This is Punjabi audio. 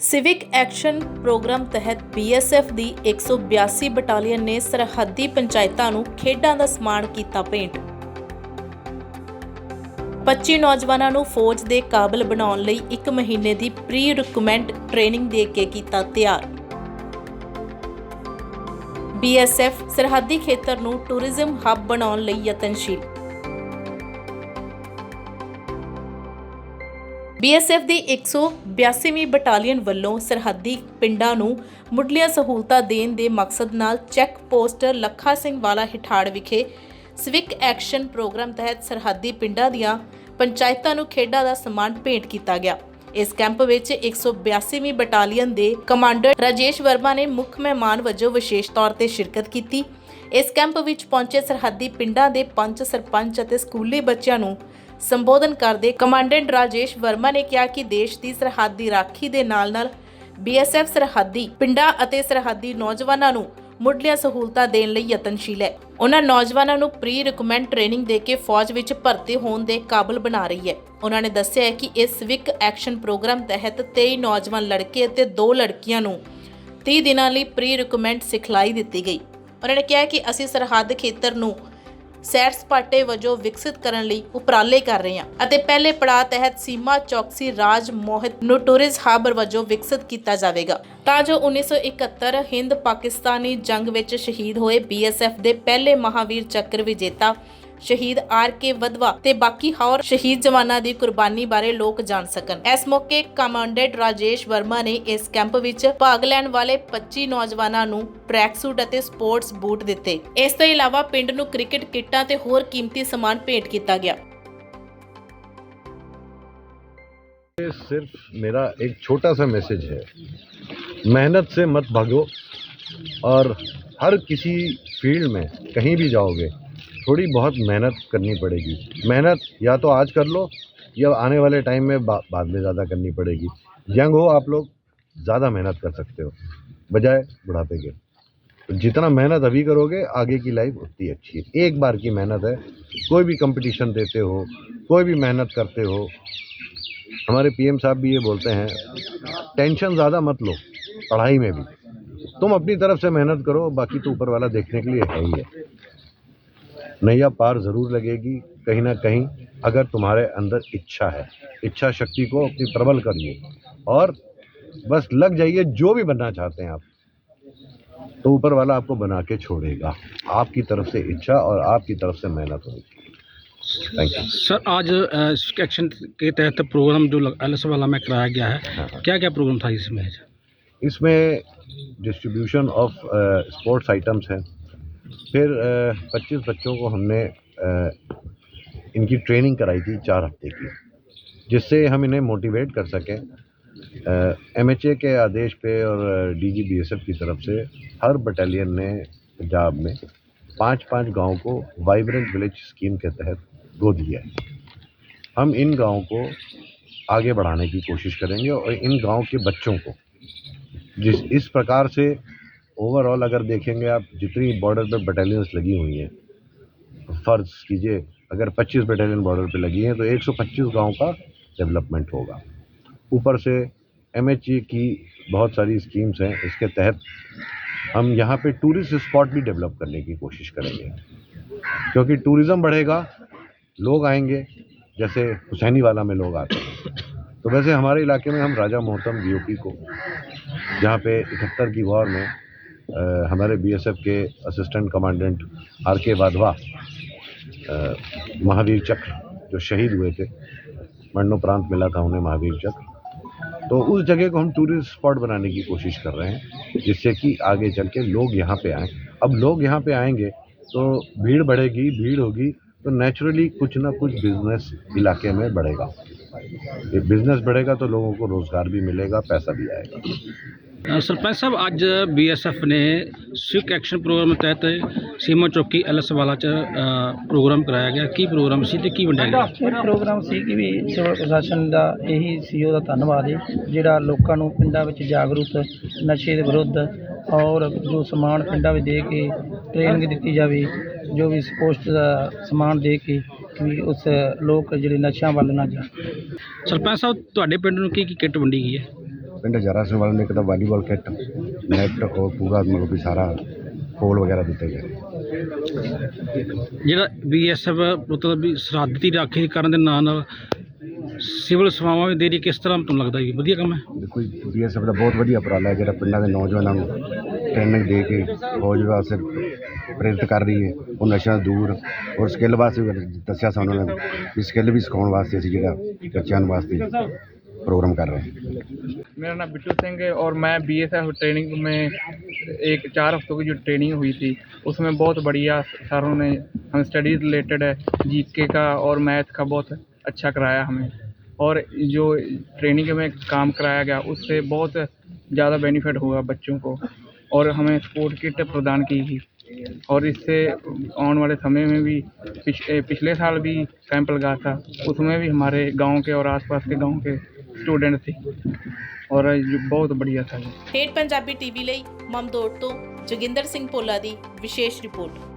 ਸਿਵਿਕ ਐਕਸ਼ਨ ਪ੍ਰੋਗਰਾਮ ਤਹਿਤ ਬੀਐਸਐਫ ਦੀ 182 ਬਟਾਲੀਅਨ ਨੇ ਸਰਹੱਦੀ ਪੰਚਾਇਤਾਂ ਨੂੰ ਖੇਡਾਂ ਦਾ ਸਮਾਨ ਕੀਤਾ ਭੇਂਟ। 25 ਨੌਜਵਾਨਾਂ ਨੂੰ ਫੌਜ ਦੇ ਕਾਬਲ ਬਣਾਉਣ ਲਈ 1 ਮਹੀਨੇ ਦੀ ਪ੍ਰੀ ਰਿਕਮੈਂਡ ਟ੍ਰੇਨਿੰਗ ਦੇ ਕੇ ਕੀਤਾ ਤਿਆਰ। ਬੀਐਸਐਫ ਸਰਹੱਦੀ ਖੇਤਰ ਨੂੰ ਟੂਰਿਜ਼ਮ ਹੱਬ ਬਣਾਉਣ ਲਈ ਯਤਨਸ਼ੀਲ। ਬੀਐਸਐਫ ਦੀ 182ਵੀਂ ਬਟਾਲੀਅਨ ਵੱਲੋਂ ਸਰਹੱਦੀ ਪਿੰਡਾਂ ਨੂੰ ਮੁੱਢਲੀਆਂ ਸਹੂਲਤਾਂ ਦੇਣ ਦੇ ਮਕਸਦ ਨਾਲ ਚੈੱਕ ਪੋਸਟ ਲੱਖਾ ਸਿੰਘ ਵਾਲਾ ਹਿਠਾੜ ਵਿਖੇ ਸਵਿਕ ਐਕਸ਼ਨ ਪ੍ਰੋਗਰਾਮ ਤਹਿਤ ਸਰਹੱਦੀ ਪਿੰਡਾਂ ਦੀਆਂ ਪੰਚਾਇਤਾਂ ਨੂੰ ਖੇਡਾਂ ਦਾ ਸਮਾਨ ਭੇਟ ਕੀਤਾ ਗਿਆ। ਇਸ ਕੈਂਪ ਵਿੱਚ 182ਵੀਂ ਬਟਾਲੀਅਨ ਦੇ ਕਮਾਂਡਰ ਰਾਜੇਸ਼ ਵਰਮਾ ਨੇ ਮੁੱਖ ਮਹਿਮਾਨ ਵਜੋਂ ਵਿਸ਼ੇਸ਼ ਤੌਰ ਤੇ ਸ਼ਿਰਕਤ ਕੀਤੀ। ਇਸ ਕੈਂਪ ਵਿੱਚ ਪਹੁੰਚੇ ਸਰਹੱਦੀ ਪਿੰਡਾਂ ਦੇ ਪੰਚ ਸਰਪੰਚ ਅਤੇ ਸਕੂਲੀ ਬੱਚਿਆਂ ਨੂੰ ਸੰਬੋਧਨ ਕਰਦੇ ਕਮਾਂਡੈਂਟ ਰਾਜੇਸ਼ ਵਰਮਾ ਨੇ ਕਿਹਾ ਕਿ ਦੇਸ਼ ਦੀ ਸਰਹੱਦ ਰਾਖੀ ਦੇ ਨਾਲ-ਨਾਲ ਬੀਐਸਐਫ ਸਰਹੱਦੀ, ਪਿੰਡਾਂ ਅਤੇ ਸਰਹੱਦੀ ਨੌਜਵਾਨਾਂ ਨੂੰ ਮੁੱਢਲੀਆਂ ਸਹੂਲਤਾਂ ਦੇਣ ਲਈ ਯਤਨਸ਼ੀਲ ਹੈ। ਉਹਨਾਂ ਨੌਜਵਾਨਾਂ ਨੂੰ ਪ੍ਰੀ ਰਿਕਮੈਂਡ ਟ੍ਰੇਨਿੰਗ ਦੇ ਕੇ ਫੌਜ ਵਿੱਚ ਭਰਤੀ ਹੋਣ ਦੇ ਕਾਬਲ ਬਣਾ ਰਹੀ ਹੈ। ਉਹਨਾਂ ਨੇ ਦੱਸਿਆ ਹੈ ਕਿ ਇਸ ਸਵਿਕ ਐਕਸ਼ਨ ਪ੍ਰੋਗਰਾਮ ਤਹਿਤ 23 ਨੌਜਵਾਨ ਲੜਕੇ ਅਤੇ 2 ਲੜਕੀਆਂ ਨੂੰ 30 ਦਿਨਾਂ ਲਈ ਪ੍ਰੀ ਰਿਕਮੈਂਡ ਸਿਖਲਾਈ ਦਿੱਤੀ ਗਈ। ਉਹਨਾਂ ਨੇ ਕਿਹਾ ਕਿ ਅਸੀਂ ਸਰਹੱਦ ਖੇਤਰ ਨੂੰ ਸੈਰ ਸਪਾਟੇ ਵਜੋਂ ਵਿਕਸਿਤ ਕਰਨ ਲਈ ਉਪਰਾਲੇ ਕਰ ਰਹੇ ਹਾਂ। ਅਤੇ ਪਹਿਲੇ ਪੜਾਅ ਤਹਿਤ ਸੀਮਾ ਚੌਕਸੀ ਰਾਜ ਮੋਹਿਤ ਨੂੰ ਟੂਰਿਜ਼ਮ ਹੱਬ ਵਜੋਂ ਵਿਕਸਿਤ ਕੀਤਾ ਜਾਵੇਗਾ। ਤਾਂ ਜੋ 1971 ਹਿੰਦ ਪਾਕਿਸਤਾਨੀ ਜੰਗ ਵਿੱਚ ਸ਼ਹੀਦ ਹੋਏ ਬੀਐਸਐਫ ਦੇ ਪਹਿਲੇ ਮਹਾਵੀਰ ਚੱਕਰ ਵਿਜੇਤਾ ਸ਼ਹੀਦ ਆਰ ਕੇ ਵਧਵਾ ਤੇ ਬਾਕੀ ਹੋਰ ਸ਼ਹੀਦ ਜਵਾਨਾਂ ਦੀ ਕੁਰਬਾਨੀ ਬਾਰੇ ਲੋਕ ਜਾਣ ਸਕਣ ਇਸ ਮੌਕੇ ਕਮਾਂਡੈਂਟ ਰਾਜੇਸ਼ ਵਰਮਾ ਨੇ ਇਸ ਕੈਂਪ ਵਿੱਚ ਭਾਗ ਲੈਣ ਵਾਲੇ 25 ਨੌਜਵਾਨਾਂ ਨੂੰ ਟਰੈਕ ਸੂਟ ਅਤੇ ਸਪੋਰਟਸ ਬੂਟ ਦਿੱਤੇ ਇਸ ਤੋਂ ਇਲਾਵਾ ਪਿੰਡ ਨੂੰ ਕ੍ਰਿਕਟ ਕਿੱਟਾਂ ਤੇ ਹੋਰ ਕੀਮਤੀ ਸਮਾਨ ਭੇਂਟ ਕੀਤਾ ਗਿਆ ये सिर्फ मेरा एक छोटा सा मैसेज है मेहनत से मत भागो और हर किसी फील्ड में कहीं भी जाओगे थोड़ी बहुत मेहनत करनी पड़ेगी। मेहनत या तो आज कर लो या आने वाले टाइम में बा, बाद में ज़्यादा करनी पड़ेगी। यंग हो आप लोग ज़्यादा मेहनत कर सकते हो बजाय बुढ़ापे के। तो जितना मेहनत अभी करोगे आगे की लाइफ उतनी अच्छी है। एक बार की मेहनत है। कोई भी कंपटीशन देते हो कोई भी मेहनत करते हो हमारे पीएम साहब भी ये बोलते हैं टेंशन ज़्यादा मत लो पढ़ाई में भी। तुम अपनी तरफ़ से मेहनत करो बाकी तो ऊपर वाला देखने के लिए है ही है। नैया पार ज़रूर लगेगी कहीं ना कहीं अगर तुम्हारे अंदर इच्छा है। इच्छा शक्ति को अपनी प्रबल करिए और बस लग जाइए जो भी बनना चाहते हैं आप। तो ऊपर वाला आपको बना के छोड़ेगा। आपकी तरफ़ से इच्छा और आपकी तरफ़ से मेहनत होगी। थैंक यू सर आज एक्शन के तहत प्रोग्राम जो एल एस वाला में कराया गया है हाँ। क्या क्या प्रोग्राम था इसमें? इसमें डिस्ट्रीब्यूशन ऑफ़ स्पोर्ट्स आइटम्स हैं। फिर 25 बच्चों को हमने इनकी ट्रेनिंग कराई थी चार हफ़्ते की, जिससे हम इन्हें मोटिवेट कर सकें। एम एच ए के आदेश पे और D G B S F की तरफ़ से हर बटालियन ने पंजाब में पाँच पाँच गाँव को वाइब्रेंट विलेज स्कीम के तहत गोद लिया है। हम इन गाँवों को आगे बढ़ाने की कोशिश करेंगे और इन गाँव के बच्चों को जिस, इस प्रकार से ओवरऑल अगर देखेंगे आप, जितनी बॉर्डर पर बटालियंस लगी हुई हैं, फ़र्ज़ कीजिए, अगर 25 बटालियन बॉर्डर पे लगी हैं तो 125 गाँव का डेवलपमेंट होगा। ऊपर से एम की बहुत सारी स्कीम्स हैं, इसके तहत हम यहाँ पे टूरिस्ट स्पॉट भी डेवलप करने की कोशिश करेंगे। क्योंकि टूरिज़्म बढ़ेगा, लोग आएँगे, जैसे हुसैनी वाला में लोग आते हैं। तो वैसे हमारे इलाके में हम राजा मोहतम बीओपी को, जहाँ पे इकहत्तर की वॉर में हमारे बीएसएफ के असिस्टेंट कमांडेंट आर के वाधवा महावीर चक्र, जो शहीद हुए थे, मरणोपरांत मिला था उन्हें महावीर चक्र। तो उस जगह को हम टूरिस्ट स्पॉट बनाने की कोशिश कर रहे हैं, जिससे कि आगे चल के लोग यहाँ पे आएँ। अब लोग यहाँ पे आएँगे तो भीड़ बढ़ेगी, भीड़ होगी तो नेचुरली कुछ ना कुछ बिज़नेस इलाके में बढ़ेगा। ये बिज़नेस बढ़ेगा तो लोगों को रोज़गार भी मिलेगा, पैसा भी आएगा। ਸਰਪੰਚ ਸਾਹਿਬ ਅੱਜ ਬੀਐਸਐਫ ਨੇ ਸਿਕ ਐਕਸ਼ਨ ਪ੍ਰੋਗਰਾਮ ਤਹਿਤ ਸੀਮਾ ਚੌਕੀ ਐਲ ਐਸ ਵਾਲਾ ਚ ਪ੍ਰੋਗਰਾਮ ਕਰਾਇਆ ਗਿਆ। ਕੀ ਪ੍ਰੋਗਰਾਮ ਸੀ ਤੇ ਕੀ ਵੰਡਿਆ ਗਿਆ? ਇਹ ਪ੍ਰੋਗਰਾਮ ਸੀ ਕਿ ਵੀ ਸਿਵਲ ਪ੍ਰਸ਼ਾਸਨ ਦਾ ਇਹੀ ਸੀਓ ਦਾ ਧੰਨਵਾਦ ਹੈ ਜਿਹੜਾ ਲੋਕਾਂ ਨੂੰ ਪਿੰਡਾਂ ਵਿੱਚ ਜਾਗਰੂਕ ਨਸ਼ੇ ਦੇ ਵਿਰੁੱਧ ਔਰ ਜੋ ਸਮਾਨ ਪਿੰਡਾਂ ਵਿੱਚ ਦੇ ਕੇ ਟ੍ਰੇਨਿੰਗ ਦਿੱਤੀ ਜਾਵੇ ਜੋ ਵੀ ਸਪੋਸਟ ਦਾ ਸਮਾਨ ਦੇ ਕੇ ਵੀ ਉਸ ਲੋਕ ਜਿਹੜੇ ਨਸ਼ਿਆਂ ਵੱਲ ਨਾ ਜਾਣ। ਸਰਪੰਚ ਸਾਹਿਬ ਤੁਹਾਡੇ ਪਿੰਡ ਨੂੰ ਕੀ ਕੀ ਕਿੱਟ ਵੰਡੀ ਗਈ ਹੈ? ਪਿੰਡ ਹਜ਼ਾਰਾ ਸਿੰਘ ਵਾਲੇ ਨੇ ਇੱਕ ਤਾਂ ਵਾਲੀਬਾਲ ਕਿੱਟ ਨੈਟ ਔਰ ਪੂਰਾ ਮਤਲਬ ਕਿ ਸਾਰਾ ਹੋਲ ਵਗੈਰਾ ਦਿੱਤੇ ਗਏ। ਜਿਹੜਾ ਬੀਐਸਐਫ ਮਤਲਬ ਵੀ ਸਰਹੱਦ ਦੀ ਰਾਖੀ ਕਰਨ ਦੇ ਨਾਲ ਨਾਲ ਸਿਵਲ ਸੇਵਾਵਾਂ ਵੀ ਦੇ ਰਹੀ ਕਿਸ ਤਰ੍ਹਾਂ ਤੁਹਾਨੂੰ ਲੱਗਦਾ ਜੀ? ਵਧੀਆ ਕੰਮ ਹੈ? ਦੇਖੋ ਬੀਐਸਐਫ ਦਾ ਬਹੁਤ ਵਧੀਆ ਉਪਰਾਲਾ ਹੈ ਜਿਹੜਾ ਪਿੰਡਾਂ ਦੇ ਨੌਜਵਾਨਾਂ ਨੂੰ ਟ੍ਰੇਨਿੰਗ ਦੇ ਕੇ ਫੌਜ ਵਾਸਤੇ ਪ੍ਰੇਰਿਤ ਕਰ ਰਹੀ ਹੈ। ਉਹ ਨਸ਼ਿਆਂ ਤੋਂ ਦੂਰ ਔਰ ਸਕਿੱਲ ਵਾਸਤੇ ਵੀ ਦੱਸਿਆ ਸਾਨੂੰ ਉਹਨਾਂ ਨੇ ਵੀ ਸਕਿੱਲ ਵੀ ਸਿਖਾਉਣ ਵਾਸਤੇ ਅਸੀਂ ਜਿਹੜਾ ਬੱਚਿਆਂ ਵਾਸਤੇ प्रोग्राम कर रहे हैं। मेरा नाम बिट्टू सिंह है और मैं बीएसएफ ट्रेनिंग में एक चार हफ्तों की जो ट्रेनिंग हुई थी उसमें बहुत बढ़िया सरों ने हम स्टडी रिलेटेड है जीके का और मैथ का बहुत अच्छा कराया हमें। और जो ट्रेनिंग में काम कराया गया उससे बहुत ज़्यादा बेनिफिट हुआ बच्चों को और हमें स्पोर्ट किट प्रदान की गई और इससे आने वाले समय में भी पिछ, पिछले साल भी कैंप लगा था उसमें भी हमारे गाँव के और आसपास के गाँव के स्टूडेंट थे और ये बहुत बढ़िया था ये ਹੇਡ ਪੰਜਾਬੀ ਟੀਵੀ ਲਈ ਮਮਦੋੜ ਤੋਂ ਜੋਗਿੰਦਰ ਸਿੰਘ ਭੋਲਾ ਦੀ ਵਿਸ਼ੇਸ਼ ਰਿਪੋਰਟ